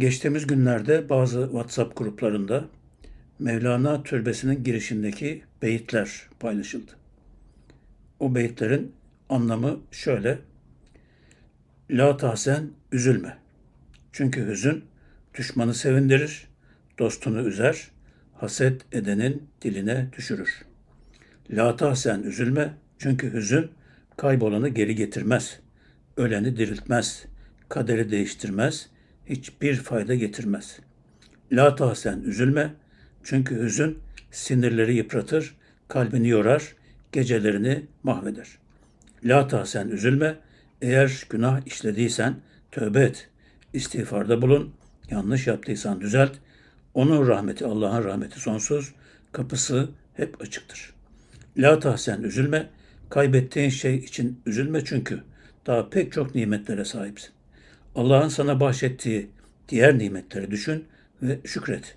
Geçtiğimiz günlerde bazı WhatsApp gruplarında Mevlana Türbesi'nin girişindeki beyitler paylaşıldı. O beyitlerin anlamı şöyle. La tahsen üzülme. Çünkü hüzün düşmanı sevindirir, dostunu üzer, haset edenin diline düşürür. La tahsen üzülme. Çünkü hüzün kaybolanı geri getirmez. Öleni diriltmez. Kaderi değiştirmez. Hiçbir fayda getirmez. La tahsen üzülme. Çünkü hüzün sinirleri yıpratır, kalbini yorar, gecelerini mahveder. La tahsen üzülme. Eğer günah işlediysen tövbe et. İstiğfarda bulun. Yanlış yaptıysan düzelt. Onun rahmeti, Allah'ın rahmeti sonsuz. Kapısı hep açıktır. La tahsen üzülme. Kaybettiğin şey için üzülme çünkü daha pek çok nimetlere sahipsin. Allah'ın sana bahşettiği diğer nimetleri düşün ve şükret.